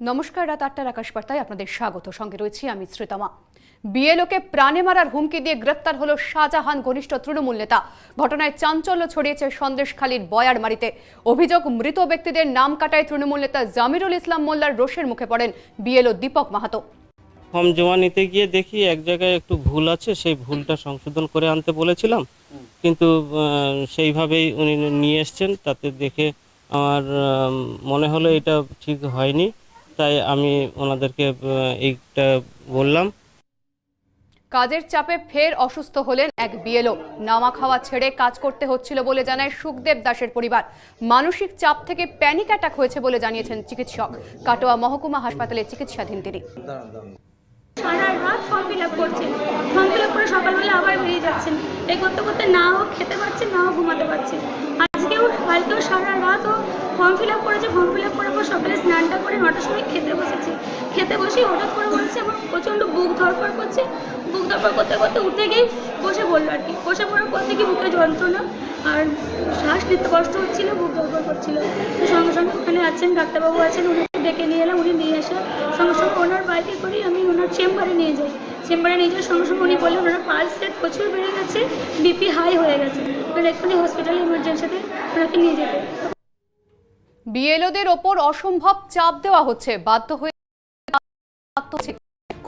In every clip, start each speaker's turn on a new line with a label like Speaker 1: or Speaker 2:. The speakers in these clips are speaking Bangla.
Speaker 1: নমস্কার, রাত আটটার আকাশ বার্তায় আপনাদের স্বাগত। সঙ্গে রয়েছি আমি শ্রীতমা। বিএলওকে প্রাণে মারার হুমকি দিয়ে গ্রেপ্তার হল শাহজাহান ঘনিষ্ঠ তৃণমূল নেতা। ঘটনায় চাঞ্চল্য ছড়িয়েছে সন্দেশখালীর বয়ারমারিতে। অভিযোগ, মৃত ব্যক্তিদের নাম কাটায় তৃণমূল নেতা জামিরুল ইসলাম মোল্লার রোষের মুখে পড়েন বিএলও দীপক মাহাতো।
Speaker 2: ফর্ম জমা নিতে গিয়ে দেখি এক জায়গায় একটু ভুল আছে, সেই ভুলটা সংশোধন করে আনতে বলেছিলাম। কিন্তু সেইভাবেই উনি নিয়ে এসছেন, তাতে দেখে আমার মনে হলো এটা ঠিক হয়নি। তাই আমি ওনাদেরকে এইটা বললাম।
Speaker 1: কাজের চাপে ফের অসুস্থ হলেন এক বিএলও। নামা খাওয়া ছেড়ে কাজ করতে হচ্ছিল বলে জানায় সুখদেব দাসের পরিবার। মানসিক চাপ থেকে প্যানিক অ্যাটাক হয়েছে বলে জানিয়েছেন চিকিৎসক। কাটোয়া মহকুমা হাসপাতালে চিকিৎসাধীন তিনি।
Speaker 3: সারা রাত ফর্ম ফিল আপ করছেন। ফর্ম ফিল আপ করে সকালবেলা বেরিয়ে যাচ্ছেন। এই করতে করতে নাও খেতে পারছেন নাও ঘুমাতে পারছেন আজকেও কালকেও সারা রাত ও ফর্ম ফিল আপ করেছে ফর্ম ফিল আপ করার পর সকালে স্নানটা করে নটার সময় খেতে বসেছে। খেতে বসেই হঠাৎ করে বলছে আমার প্রচণ্ড বুক ধরপড় করছে। বুক ধরপড় করতে করতে উঠে গিয়ে বসে বলল আর কি। বসে পড়ার পর থেকে বুকে যন্ত্রণা আর শ্বাস নিতে কষ্ট হচ্ছিল, বুক ধরপড় করছিল। সঙ্গে সঙ্গে ওখানে আছেন, ডাক্তারবাবু আছেন, উনি ডেকে নিয়ে এলাম, উনি নিয়ে এসে সঙ্গে সঙ্গে ওনার বাইকে করেই আমি ওনার চেম্বারে নিয়ে যাই। চেম্বারে নিয়ে যাওয়ার সঙ্গে সঙ্গে উনি বললেন ওনার পালস রেট প্রচুর বেড়ে গেছে বিপি হাই হয়ে গেছে। ওনার এক্ষুনি হসপিটালে ইমার্জেন্সিতে ওনাকে নিয়ে যেতে।
Speaker 1: বিএলওদের ওপর অসম্ভব চাপ দেওয়া হচ্ছে। বাধ্য হয়ে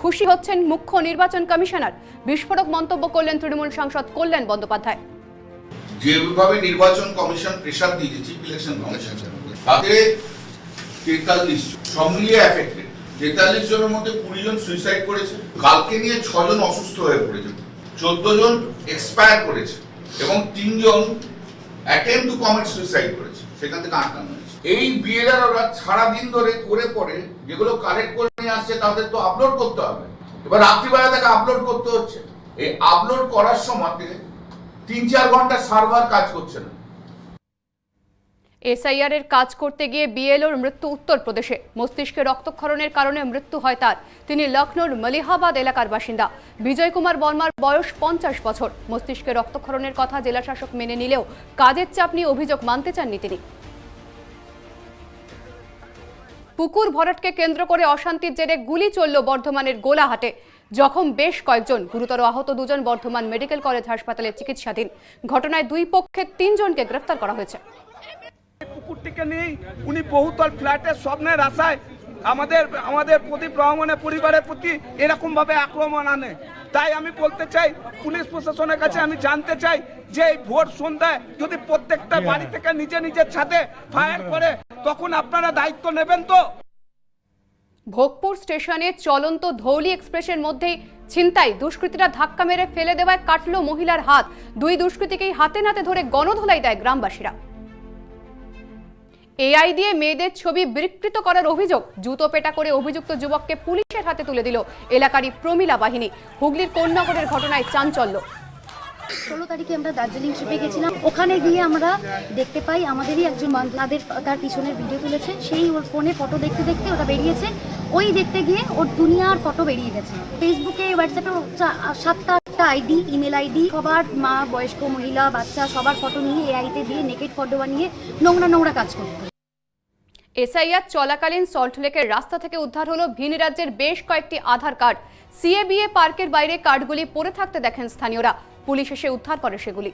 Speaker 1: খুশি হচ্ছেন মুখ্য নির্বাচন কমিশনার। বিস্ফোরক মন্তব্য করলেন তৃণমূল সাংসদ কল্যাণ বন্দ্যোপাধ্যায়।
Speaker 4: যেভাবে নির্বাচন কমিশন প্রেশার দিয়েছে চিফ ইলেকশন কমিশন তাতে তেতাল্লিশ সব মিলিয়ে অ্যাফেক্টেড তেতাল্লিশ জনের মধ্যে কুড়ি জন সুইসাইড করেছে। কালকে নিয়ে ছজন অসুস্থ হয়ে পড়েছে। চোদ্দ জন এক্সপায়ার করেছে এবং তিনজন অ্যাটেম্প টু কমিট সুইসাইড করেছে। সেখান থেকে আটকানো হয়েছে। এই বিএলআর ওরা সারাদিন ধরে করে পরে যেগুলো কালেক্ট করে নিয়ে আসছে, তাদের তো আপলোড করতে হবে। এবার রাত্রিবেলা তাকে আপলোড করতে হচ্ছে। এই আপলোড করার সময় তিন চার ঘণ্টা সার্ভার কাজ করছে না।
Speaker 1: এসআইআর এর কাজ করতে গিয়ে বিএলওর মৃত্যু উত্তরপ্রদেশে। মস্তিষ্কে রক্তক্ষরণের কারণে মৃত্যু হয় তার। তিনি লখনৌর মলিহাবাদ এলাকার বাসিন্দা। বিজয় কুমার বর্মার বয়স পঞ্চাশ বছর। মস্তিষ্কে রক্তক্ষরণের কথা জেলা শাসক মেনে নিলেও কাজের চাপ নিয়ে অভিযোগ মানতে চাননি তিনি। পুকুর ভরাটকে কেন্দ্র করে অশান্তির জেরে গুলি চলল বর্ধমানের গোলাহাটে। জখম বেশ কয়েকজন। গুরুতর আহত দুজন বর্ধমান মেডিকেল কলেজ হাসপাতালে চিকিৎসাধীন। ঘটনায় দুই পক্ষের তিনজনকে গ্রেফতার করা হয়েছে।
Speaker 5: কুকুরটিকে নিয়েই উনি বহুতল ফ্ল্যাটের স্বপ্নের আশায় আমাদের আমাদের প্রদীপ রহমানের পরিবারের প্রতি এরকম ভাবে আক্রমণ আনে। তাই আমি বলতে চাই পুলিশ প্রশাসনের কাছে আমি জানতে চাই যে এই ভোর সন্ধ্যায় যদি প্রত্যেকটা বাড়ি থেকে নিজে নিজের ছাদে ফায়ার করে তখন আপনারা দায়িত্ব নেবেন তো?
Speaker 1: ভোগপুর স্টেশনে চলন্ত ধৌলি এক্সপ্রেসের মধ্যেই ছিনতাই দুষ্কৃতীরা ধাক্কা মেরে ফেলে দেওয়ায় কাটল মহিলার হাত। দুই দুষ্কৃতীকেই হাতে নাতে ধরে গণধোলাই দেয় গ্রামবাসীরা। এআই দিয়ে মেয়েদের ছবি বিকৃত করার অভিযোগ। জুতো পেটা করে অভিযুক্ত যুবককে পুলিশের হাতে তুলে দিল এলাকারই প্রমিলা বাহিনী। হুগলির কোন্নগরের ঘটনায় চাঞ্চল্য।
Speaker 6: ষোলো তারিখে আমরা দার্জিলিং ট্রিপে গেছিলাম। ওখানে গিয়ে আমরা দেখতে পাই, আমাদেরই একজন তাদের তার পিছনের ভিডিও তুলেছে। সেই ওর ফোনে ফটো দেখতে দেখতে ওটা বেরিয়েছে। ওই দেখতে গিয়ে ওর দুনিয়ার ফটো বেরিয়ে গেছে। ফেসবুকে হোয়াটসঅ্যাপে সাতটা আটটা আইডি ইমেল আইডি সবার মা, বয়স্ক, মহিলা, বাচ্চা, সবার ফটো নিয়ে এআইতে দিয়ে নেকেট ফটো বানিয়ে নোংরা নোংরা কাজ করতো।
Speaker 1: এসআইআর চলাকালীন সল্টলেকের রাস্তা থেকে উদ্ধার হলো ভিন রাজ্যের বেশ কয়েকটি আধার কার্ড। সিএবিএ পার্কের বাইরে কার্ডগুলি পড়ে থাকতে দেখেন স্থানীয়রা। পুলিশ এসে উদ্ধার করে সেগুলি।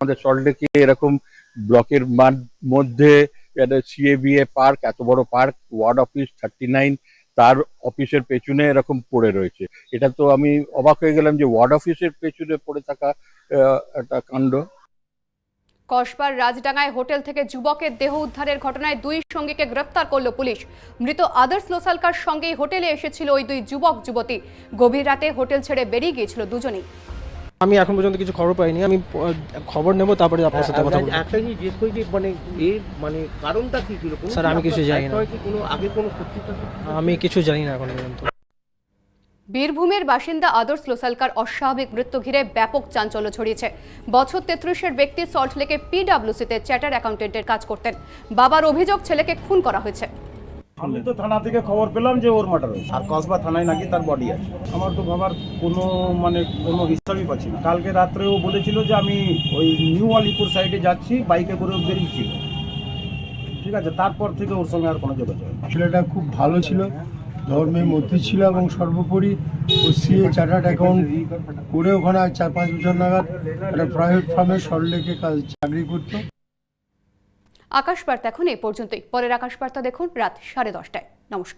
Speaker 7: আমাদের সল্টলেকে এরকম ব্লকের মধ্যে সিএবিএ পার্ক, এত বড় park, ward office thirty nine, তার অফিসের পেছনে এরকম পড়ে রয়েছে। এটা তো আমি অবাক হয়ে গেলাম যে ওয়ার্ড অফিসের পেছনে পড়ে থাকা একটা কাণ্ড।
Speaker 1: কসবার রাজডাঙ্গায় হোটেল থেকে যুবকের দেহ উদ্ধারের ঘটনায় দুই সঙ্গীকে গ্রেফতার করল পুলিশ। মৃত আদর্শ লোসালকার সঙ্গেই হোটেলে এসেছিল ওই দুই যুবক যুবতী। গভীর রাতে হোটেল ছেড়ে বেরিয়ে গিয়েছিল দুজনেই।
Speaker 8: আমি এখন পর্যন্ত কিছু খবর পাইনি। আমি খবর নেব তারপরে আপনার সাথে কথা বলব।
Speaker 9: একটা জিনিস জিজ্ঞেস করি যে মানে এর মানে কারণটা কি ছিল
Speaker 8: স্যার, আমি কিছু জানি না।
Speaker 9: কি কোনো আগে কোনো
Speaker 8: আমি কিছু জানি না এখন পর্যন্ত।
Speaker 1: বীরভূমের বাসিন্দা আদর্শ লোসালকার অস্বাভাবিক মৃত্যু ঘিরে ব্যাপক চাঞ্চল্য ছড়িয়েছে। বছর তেত্রিশের ব্যক্তি সল্টলেকে পিডাব্লিউসিতে চ্যাটার অ্যাকাউন্টেন্টের কাজ করতেন। বাবার অভিযোগ ছেলেকে খুন করা হয়েছে।
Speaker 10: আমি তো থানা থেকে খবর পেলাম যে ওর মার্ডার হয়েছে। আর কসবা থানায় নাকি তার বডি আছে? আমার তো বাবার কোনো মানে কোনো হিসাবই পাচ্ছি না। কালকে রাত্রে ও বলেছিল যে আমি ওই নিউ আলিপুর সাইডে যাচ্ছি বাইকে করে ও বেরিয়েছিল। ঠিক আছে তারপর থেকে ওর সঙ্গে আর কোনো যোগাযোগ।
Speaker 11: ছেলেটা খুব ভালো ছিল। ধর্মের মধ্যে ছিল এবং সর্বোপরি ও সিএ চার্টার্ড অ্যাকাউন্ট করে ওখানে চার পাঁচ বছর নাগাদ একটা প্রাইভেট ফার্মে সল্টলেকে কাজ, চাকরি করত।
Speaker 1: আকাশ বার্তা এখন এ পর্যন্তই। পরের আকাশ বার্তা দেখুন রাত সাড়ে দশটায়। নমস্কার।